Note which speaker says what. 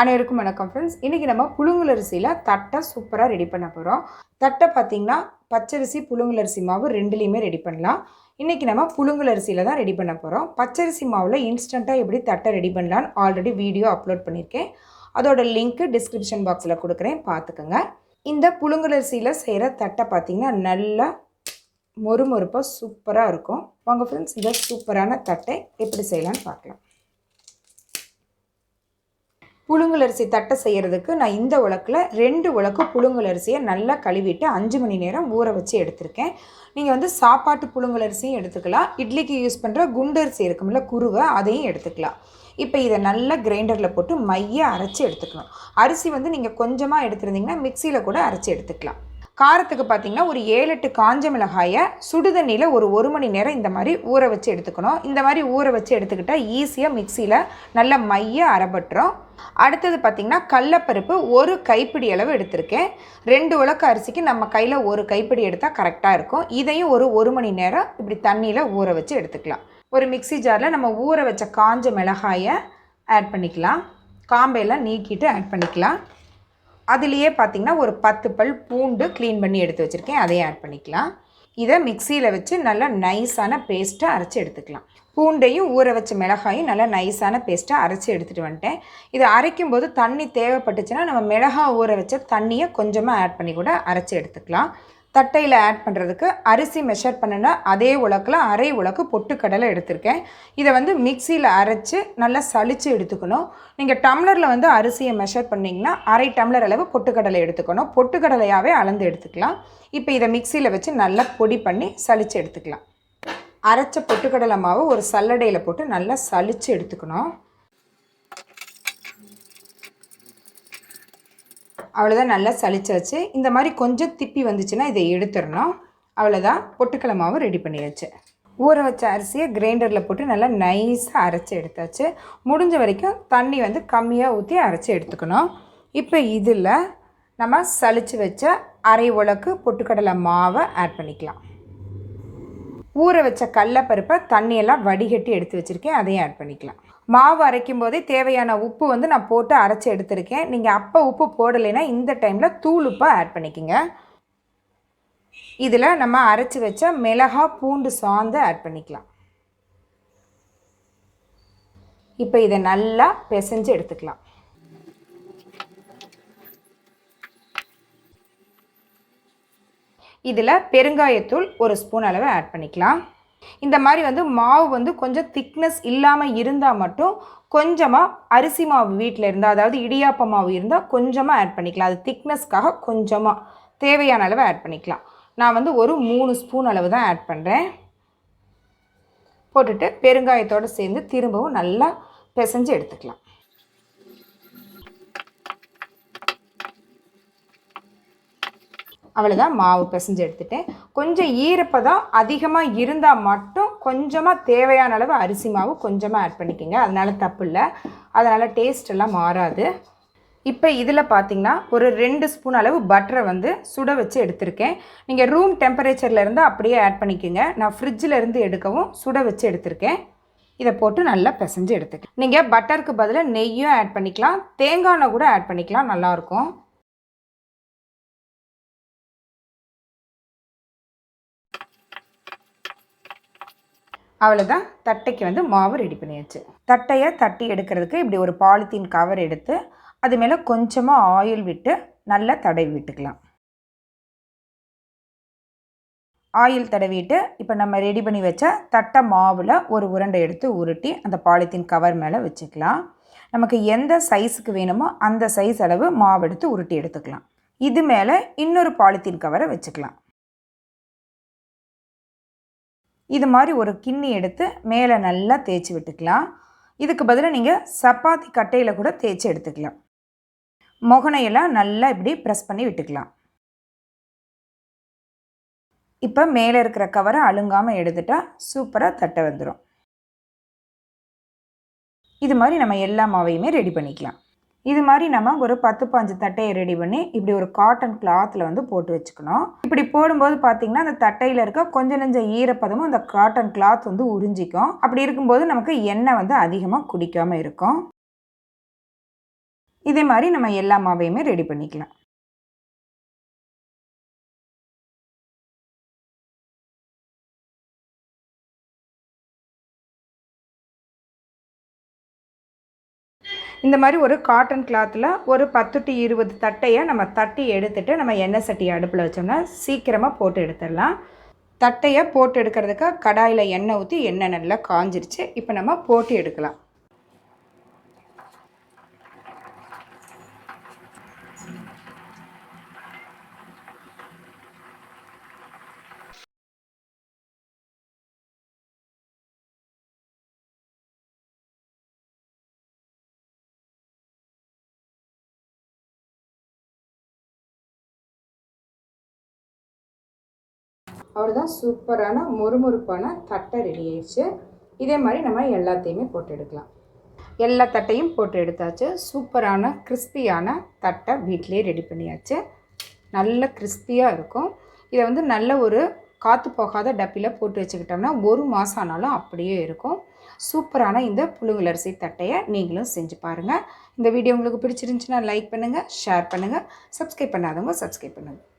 Speaker 1: அனைவருக்கும் வணக்கம் ஃப்ரெண்ட்ஸ் இன்றைக்கி நம்ம புழுங்கலரிசியில் தட்டை சூப்பராக ரெடி பண்ண போகிறோம் தட்டை பார்த்திங்கன்னா பச்சரிசி புழுங்கலரிசி மாவு ரெண்டுலேயுமே ரெடி பண்ணலாம். இன்றைக்கி நம்ம புழுங்கலரிசியில் தான் ரெடி பண்ண போகிறோம் பச்சரிசி மாவில் இன்ஸ்டண்ட்டாக எப்படி தட்டை ரெடி பண்ணலான்னு ஆல்ரெடி வீடியோ அப்லோட் பண்ணியிருக்கேன். அதோட லிங்க்கு டிஸ்கிரிப்ஷன் பாக்ஸில் கொடுக்குறேன். பார்த்துக்கோங்க இந்த புழுங்கலரிசியில் செய்கிற தட்டை பார்த்திங்கன்னா நல்லா மொறுமொறுப்பாக சூப்பராக இருக்கும். வாங்க ஃப்ரெண்ட்ஸ் இந்த சூப்பரான தட்டை எப்படி செய்யலான்னு பார்க்கலாம். புழுங்கலரிசி தட்டை செய்கிறதுக்கு நான் இந்த உலக்கில் ரெண்டு உலக்கு புழுங்கலரிசியை நல்லா கழுவிட்டு அஞ்சு மணி நேரம் ஊற வச்சு எடுத்திருக்கேன். நீங்கள் வந்து சாப்பாட்டு புழுங்கலரிசியும் எடுத்துக்கலாம். இட்லிக்கு யூஸ் பண்ணுற குண்டரிசி இருக்கும்ல குருவை அதையும் எடுத்துக்கலாம். இப்போ இதை நல்லா கிரைண்டரில் போட்டு மைய அரைச்சி எடுத்துக்கணும். அரிசி வந்து நீங்கள் கொஞ்சமாக எடுத்துருந்தீங்கன்னா மிக்சியில் கூட அரைச்சி எடுத்துக்கலாம். காரத்துக்கு பார்த்தீங்கன்னா ஒரு ஏழு எட்டு காஞ்ச மிளகாயை சுடுதண்ணியில் ஒரு ஒரு மணி நேரம் இந்த மாதிரி ஊற வச்சு எடுத்துக்கணும். இந்த மாதிரி ஊற வச்சு எடுத்துக்கிட்டால் ஈஸியாக மிக்சியில் நல்ல மைய அரைபட்டுரும் அடுத்தது பார்த்திங்கன்னா கடலப்பருப்பு ஒரு கைப்பிடி அளவு எடுத்திருக்கேன். ரெண்டு உலக்க அரிசிக்கு நம்ம கையில் ஒரு கைப்பிடி எடுத்தால் கரெக்டாக இருக்கும். இதையும் ஒரு ஒரு மணி நேரம் இப்படி தண்ணியில் ஊற வச்சு எடுத்துக்கலாம். ஒரு மிக்சி ஜாரில் நம்ம ஊற வச்ச காஞ்ச மிளகாயை ஆட் பண்ணிக்கலாம். காம்பையெல்லாம் நீக்கிட்டு ஆட் பண்ணிக்கலாம். அதுலேயே பார்த்திங்கன்னா ஒரு பத்து பல் பூண்டு க்ளீன் பண்ணி எடுத்து வச்சுருக்கேன். அதையும் ஆட் பண்ணிக்கலாம். இதை மிக்சியில் வச்சு நல்லா நைஸான பேஸ்ட்டாக அரைச்சி எடுத்துக்கலாம். பூண்டையும் ஊற வச்ச மிளகாயும் நல்லா நைஸான பேஸ்ட்டாக அரைச்சி எடுத்துகிட்டு வந்துட்டேன். இதை அரைக்கும் போது தண்ணி தேவைப்பட்டுச்சுன்னா நம்ம மிளகாய் ஊற வச்ச தண்ணியை கொஞ்சமாக ஆட் பண்ணி கூட அரைச்சி எடுத்துக்கலாம். தட்டையில் ஆட் பண்ணுறதுக்கு அரிசி மெஷர் பண்ணின அதே உலக்கில் அரை உலக்கு பொட்டுக்கடலை எடுத்திருக்கேன். இதை வந்து மிக்சியில் அரைச்சி நல்லா சளிச்சு எடுத்துக்கணும். நீங்கள் டம்ளரில் வந்து அரிசியை மெஷர் பண்ணிங்கன்னா அரை டம்ளர் அளவு பொட்டுக்கடலை எடுத்துக்கணும். பொட்டுக்கடலையாகவே அளந்து எடுத்துக்கலாம். இப்போ இதை மிக்சியில் வச்சு நல்லா பொடி பண்ணி சளிச்சு எடுத்துக்கலாம். அரைச்ச பொட்டுக்கடலை மாவு ஒரு சல்லடையில் போட்டு நல்லா சளிச்சு எடுத்துக்கணும். அவ்வளோதான் நல்லா சளிச்சாச்சு இந்த மாதிரி கொஞ்சம் திப்பி வந்துச்சுன்னா இதை எடுத்துடணும். அவ்வளோதான் பொட்டுக்கடலை மாவு ரெடி பண்ணியாச்சு. ஊற வச்ச அரிசியை கிரைண்டரில் போட்டு நல்லா நைஸாக அரைச்சி எடுத்தாச்சு. முடிஞ்ச வரைக்கும் தண்ணி வந்து கம்மியாக ஊற்றி அரைச்சி எடுத்துக்கணும். இப்போ இதில் நம்ம சளிச்சு வச்ச அரை உலக்கு பொட்டுக்கடலை மாவை ஆட் பண்ணிக்கலாம். ஊற வச்ச கடலப்பருப்பை தண்ணியெல்லாம் வடிகட்டி எடுத்து வச்சுருக்கேன் அதையும் ஆட் பண்ணிக்கலாம். மாவு அரைக்கும் போதே தேவையான உப்பு வந்து நான் போட்டு அரைச்சி எடுத்திருக்கேன். நீங்கள் அப்போ உப்பு போடலைன்னா இந்த டைமில் தூள் உப்பை ஆட் பண்ணிக்கோங்க. இதில் நம்ம அரைச்சி வச்ச மிளகா பூண்டு சாந்து ஆட் பண்ணிக்கலாம். இப்போ இதை நல்லா பிசைஞ்சு எடுத்துக்கலாம். இதில் பெருங்காயத்தூள் ஒரு ஸ்பூன் அளவு ஆட் பண்ணிக்கலாம். இந்த மாதிரி வந்து மாவு வந்து கொஞ்சம் திக்னஸ் இல்லாமல் இருந்தால் மட்டும் கொஞ்சமாக அரிசி மாவு வீட்டில் இருந்தால் அதாவது இடியாப்ப மாவு இருந்தால் கொஞ்சமாக ஆட் பண்ணிக்கலாம். அது திக்னஸ்க்காக கொஞ்சமாக தேவையான அளவு ஆட் பண்ணிக்கலாம். நான் வந்து ஒரு மூணு ஸ்பூன் அளவு தான் ஆட் பண்ணுறேன் போட்டுட்டு பெருங்காயத்தோடு சேர்ந்து திரும்பவும் நல்லா பிசைஞ்சு எடுத்துக்கலாம். அவ்வளோதான் மாவு பிசைஞ்சு எடுத்துட்டேன். கொஞ்சம் ஈரப்பதம் அதிகமாக இருந்தால் மட்டும் கொஞ்சமாக தேவையான அளவு அரிசி மாவு கொஞ்சமாக ஆட் பண்ணிக்கோங்க. அதனால் தப்பு இல்லை. அதனால் டேஸ்டெல்லாம் மாறாது. இப்போ இதில் பார்த்தீங்கன்னா ஒரு ரெண்டு ஸ்பூன் அளவு பட்டரை வந்து சுட வச்சு எடுத்திருக்கேன். நீங்கள் ரூம் டெம்பரேச்சரில் இருந்து அப்படியே ஆட் பண்ணிக்கோங்க. நான் ஃப்ரிட்ஜில் இருந்து எடுக்கவும் சுட வச்சு எடுத்திருக்கேன். இதை போட்டு நல்லா பிசைஞ்சு எடுத்துக்கேன் நீங்கள் பட்டருக்கு பதிலாக நெய்யும் ஆட் பண்ணிக்கலாம். தேங்காய் எண்ணெய் கூட ஆட் பண்ணிக்கலாம். நல்லாயிருக்கும் அவ்வளோதான் தட்டைக்கு வந்து மாவு ரெடி பண்ணியாச்சு. தட்டையை தட்டி எடுக்கிறதுக்கு இப்படி ஒரு பாலித்தீன் கவர் எடுத்து அது மேலே கொஞ்சமாக ஆயில் விட்டு நல்லா தடவி விட்டுக்கலாம். ஆயில் தடவிட்டு இப்போ நம்ம ரெடி பண்ணி வச்ச தட்டை மாவில் ஒரு உருண்டை எடுத்து உருட்டி அந்த பாலித்தீன் கவர் மேலே வச்சுக்கலாம். நமக்கு எந்த சைஸுக்கு வேணுமோ அந்த சைஸ் அளவு மாவு எடுத்து உருட்டி எடுத்துக்கலாம். இது மேலே இன்னொரு பாலித்தீன் கவரை வச்சுக்கலாம். இது மாதிரி ஒரு கிண்ணி எடுத்து மேலே நல்லா தேய்ச்சி விட்டுக்கலாம். இதுக்கு பதிலாக நீங்கள் சப்பாத்தி கட்டையில் கூட தேய்ச்சி எடுத்துக்கலாம். முகனையெல்லாம் நல்லா இப்படி ப்ரெஸ் பண்ணி விட்டுக்கலாம். இப்போ மேலே இருக்கிற கவரை அழுங்காமல் எடுத்துட்டால் சூப்பராக தட்டை வந்துடும் இது மாதிரி நம்ம எல்லா மாவையுமே ரெடி பண்ணிக்கலாம். இது மாதிரி நம்ம ஒரு பத்து பாஞ்சு தட்டையை ரெடி பண்ணி இப்படி ஒரு காட்டன் கிளாத்தில் வந்து போட்டு வச்சுக்கணும். இப்படி போடும்போது பார்த்தீங்கன்னா அந்த தட்டையில் இருக்க கொஞ்சம் நெஞ்ச ஈரப்பதமும் அந்த காட்டன் கிளாத் வந்து உறிஞ்சிக்கும். அப்படி இருக்கும்போது நமக்கு எண்ணெய் வந்து அதிகமாக குடிக்காமல் இருக்கும். இதே மாதிரி நம்ம எல்லா மாவையுமே ரெடி பண்ணிக்கலாம். இந்த மாதிரி ஒரு காட்டன் கிளாத்தில் ஒரு பத்து டு இருபது தட்டையை நம்ம தட்டி எடுத்துட்டு நம்ம எண்ணெய் சட்டியை அடுப்பில் வச்சோம்னா சீக்கிரமாக போட்டு எடுத்துடலாம். தட்டையை போட்டு எடுக்கிறதுக்கு கடாயில் எண்ணெய் ஊற்றி எண்ணெய் நல்லா காஞ்சிருச்சு. இப்போ நம்ம போட்டு எடுக்கலாம். அவ்வளோதான் சூப்பரான மொறுமொறுப்பான தட்டை ரெடி ஆயிடுச்சு. இதே மாதிரி நம்ம எல்லாத்தையுமே போட்டு எடுக்கலாம். எல்லா தட்டையும் போட்டு எடுத்தாச்சு. சூப்பரான கிறிஸ்பியான தட்டை வீட்டிலே ரெடி பண்ணியாச்சு. நல்ல கிறிஸ்பியாக இருக்கும். இதை வந்து நல்ல ஒரு காற்று போகாத டப்பியில் போட்டு வச்சுக்கிட்டோம்னா ஒரு மாதம் ஆனாலும் அப்படியே இருக்கும். சூப்பரான இந்த புழுங்கலரிசி தட்டையை நீங்களும் செஞ்சு பாருங்கள் இந்த வீடியோ உங்களுக்கு பிடிச்சிருந்துச்சுன்னா லைக் பண்ணுங்கள் ஷேர் பண்ணுங்கள் சப்ஸ்கிரைப் பண்ணாதவங்க சப்ஸ்கிரைப் பண்ணுங்கள்